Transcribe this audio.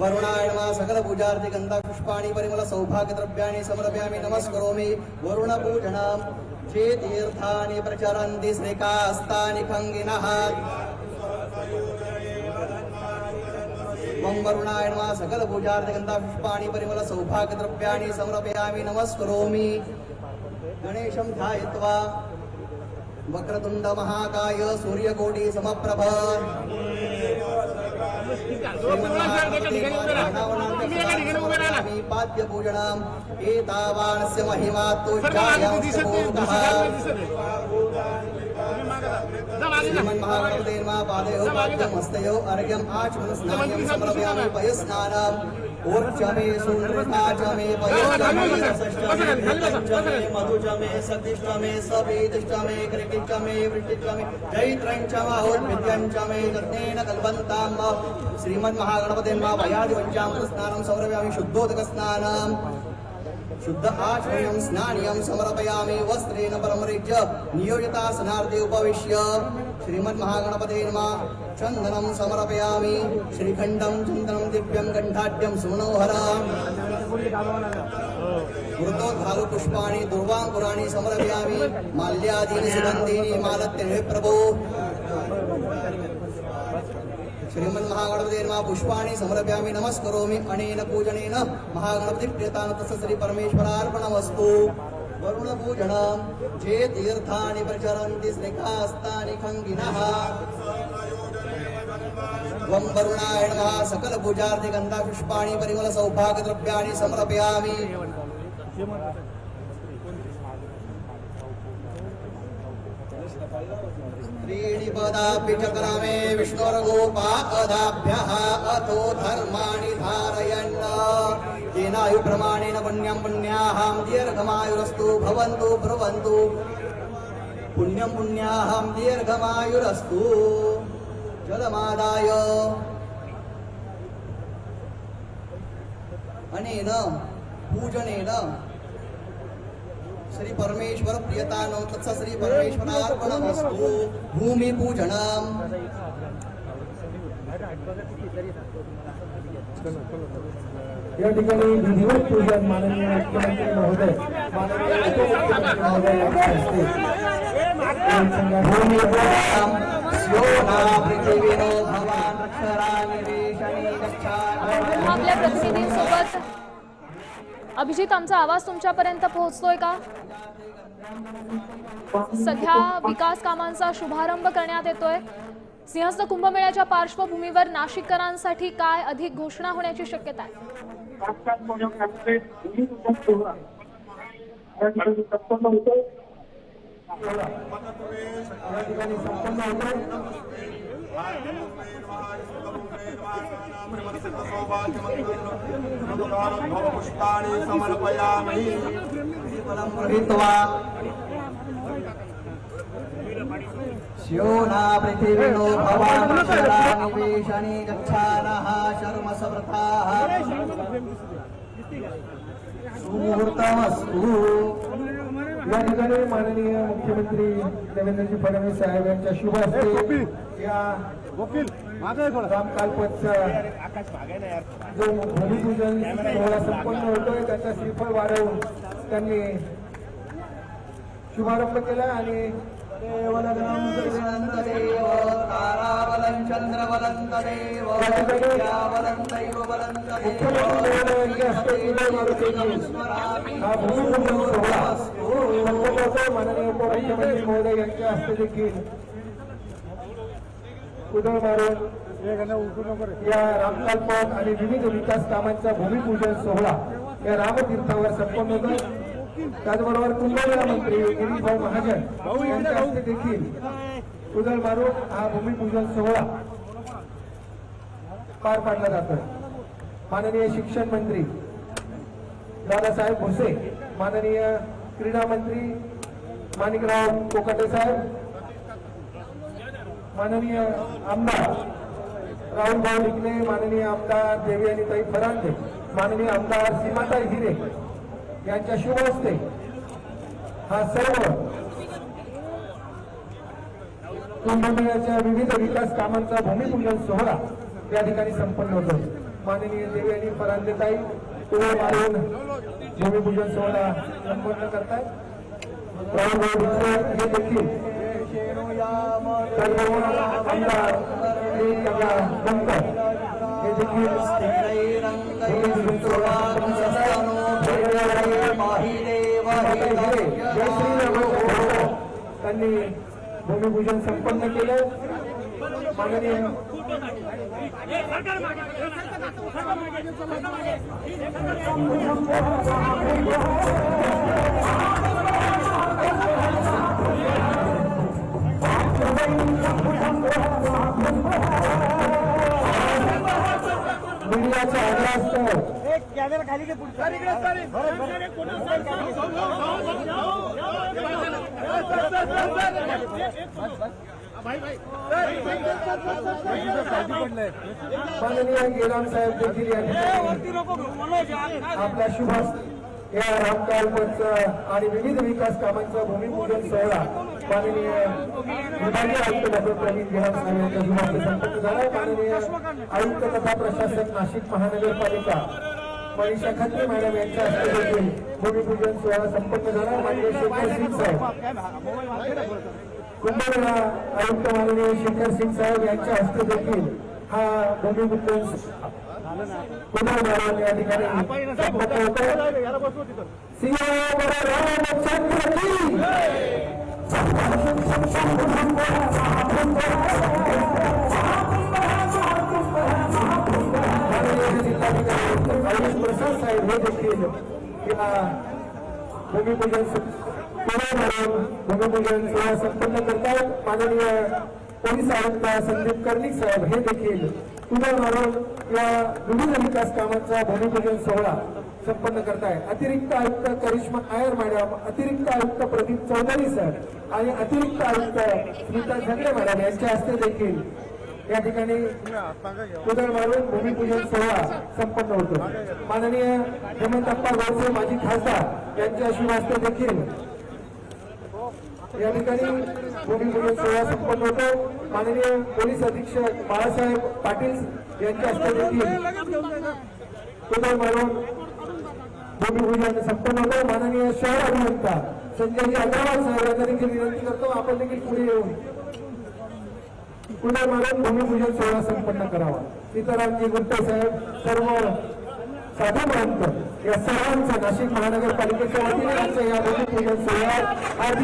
वरुणाय नमः सकल पूजार्थे गंधा पुष्पाणि परिमल सौभाग्य द्रव्याणि समर्पयामि नमस्करोमि वरुण पूजनम् जे तीर्थानि प्रचरन्ति श्रीकास्तानि खङ्गिनः ओम वरुणाय नमः सकल पूजार्थे गंधा पुष्पाणि परिमल सौभाग्य द्रव्याणि समर्पयामि नमस्करोमि। गणेशं ध्यायित्वा वक्रतुंड महाकाय सूर्यकोटि समप्रभ। पाद्य पूजनम् एतावानस्य महिमा तु श्रीमन्महागणपते नमः पादयो पाद्यं हस्तयो अर्घ्यम् आचमनस्नानं समर्पयामि पयस्नानम् ऊर्जमे सुनृता च मे पयश्चमे रसश्चमे घृतञ्चमे मधुचमे सतिष्ठमे सवेदिष्टमे कृतिष्ठमे वृष्टिष्ठमे चैत्रञ्चमहोद्भिद्यञ्चमे यत्नेन कल्पन्ताम् श्रीमन्महागणपते मा वयादिपञ्चामृतस्नानं समर्पयामि शुद्धोदकस्नानम् శుద్ధ ఆచమయం స్నానియం సమర్పయామి వస్త్రేణ పరమరిజ్య నియోజితాసనార్థే ఉపవిశ్య శ్రీమన్ మహాగణపతే నమ చందనం సమర్పయామి శ్రీఖండం చందనం దివ్యం కంఠాఢ్యం సుమనోహర మృతోద్ధాలు పుష్పాణి దుర్వాంకురాణి సమర్పయామి మాల్యాదీని సుగంధీని మాలత్య ప్రభో श्रीमन्महागणपते नमः पुष्पाणि समर्पयामि नमस्करोमि अनेन पूजनेन महागणपती प्रियतान तस्य श्री परमेश्वरार्पणमस्तु। वरुणपूजनम् जे तीर्थानि प्रचरन्ति स्निग्धास्तानि खङ्गिनः। त्वं वरुणाय नमः सकलपूजार्थे गन्धा पुष्पाणि परिमल समर्पयामि। त्रीणि पदापि चक्रमे विष्णुर्गोपादाभ्यः अथो धर्माणि धारयन्। येनायुप्रमाणेन पुण्यं पुण्याहां दीर्घमायुरस्तु भवन्तु ब्रुवन्तु। पुण्यं पुण्याहां दीर्घमायुरस्तु। जलमादाय। अनेन पूजनेन श्री परमेश्वर प्रियतानं तत्स श्री परमेश्वरार्पणमस्तु भूमिपूजनम् या ठिकाणी विधिवत पूजन माननीय मुख्यमंत्री महोदय माननीय उपमुख्यमंत्री महोदय आपल्या प्रतिनिधींसोबत अभिजित आमचा आवाज तुमच्यापर्यंत पोहोचतोय का? सध्या विकास कामांचा शुभारंभ करण्यात येतोय. सिंहस्थ कुंभमेळ्याच्या पार्श्वभूमीवर नाशिककरांसाठी काय अधिक घोषणा होण्याची शक्यता आहे या ठिकाणी संपन्न होतो पुष्पाणि समर्पयामि फलं गृहीत्वा स्यो ना भवान् अक्षराणि वेशनी गच्छानः शर्म समृताः या ठिकाणी माननीय मुख्यमंत्री देवेंद्रजी फडणवीस साहेब यांच्या शुभ हस्ते या रामकालपतचा जो भूमिपूजन सोहळा संपन्न होतोय त्याचा श्रीफळ वाढवून त्यांनी शुभारंभ केला आणि मुख्यमंत्री हा भूमिपूजन सोहळा माननीय उपमुख्यमंत्री महोदय यांच्या हस्ते देखील उदळ मारून या रामकालपथ आणि विविध विकास कामांचा भूमिपूजन सोहळा या रामतीर्थावर संपन्न होतो त्याचबरोबर कुंभमेळा मंत्री गिरीशभाऊ महाजन यांच्या हस्ते देखील कुदळ मारून हा भूमिपूजन सोहळा पार पाडला जातोय माननीय शिक्षण मंत्री दादासाहेब भुसे माननीय क्रीडा मंत्री माणिकराव कोकाटे साहेब माननीय आमदार राहुल भाऊ निकले माननीय आमदार देवी आणि ताई फरांदे माननीय आमदार सीमाताई हिरे यांच्या शुभ हस्ते हा सर्व कुंभमेळ्याच्या विविध विकास कामांचा भूमिपूजन सोहळा या ठिकाणी संपन्न होतो. माननीय देवी आणि फरांदेताई पुढे मारून भूमिपूजन सोहळा संपन्न करतायत हे देखील आमदार हे देखील त्यांनी भूमिपूजन संपन्न केलं. मीडियाच्या आग्रहास्तव माननीय गेलाम साहेब देखील या ठिकाणी आपल्या शुभास या रामकाल पंच आणि विविध विकास कामांचा भूमिपूजन सोहळा माननीय विभागीय आयुक्त डॉक्टर प्रवीण गेलाम साहेब यांच्या शुभास्ते संपन्न झाला. माननीय आयुक्त तथा प्रशासक नाशिक महानगरपालिका मनीषा खत्री मॅडम यांच्या हस्ते देखील भूमिपूजन सोहळा संपन्न झाला. माननीय शेखर सिंग साहेब. कुंभमेळा आयुक्त माननीय शेखर सिंग साहेब यांच्या हस्ते देखील हा भूमिपूजन पुन्हा महाराज या ठिकाणी जिल्हाधिकारी आयुष प्रसाद साहेब हे देखील या भूमिपूजन पुणे मारून भूमिपूजन सोहळा संपन्न करतात. माननीय पोलीस आयुक्त संदीप कर्णिक साहेब हे देखील पुणे मारून या विविध विकास कामांचा भूमिपूजन सोहळा संपन्न करताय अतिरिक्त आयुक्त करिश्मा आयर मॅडम अतिरिक्त आयुक्त प्रदीप चौधरी सर आणि अतिरिक्त आयुक्त स्मिता झगडे मॅडम यांच्या हस्ते देखील या ठिकाणी उदळ मारून भूमिपूजन सोहळा संपन्न होतो. माननीय हेमंतप्पा गोडसे माजी खासदार यांच्या शुभास्ते देखील या ठिकाणी भूमिपूजन सोहळा संपन्न होतो. माननीय पोलीस अधीक्षक बाळासाहेब पाटील यांच्या हस्ते देखील उदळ मारून भूमिपूजन संपन्न होतो. माननीय शहर अभियंता संजयजी अग्रवाल साहेब यांना देखील विनंती करतो. आपण देखील पुढे येऊन पुन्हा मारून भूमिपूजन सोहळा संपन्न करावा. सीतारामजी गुप्ते साहेब सर्व साधू महंत या सर्वांचा नाशिक महानगरपालिकेच्या वतीने आमच्या या भूमिपूजन सोहळ्यात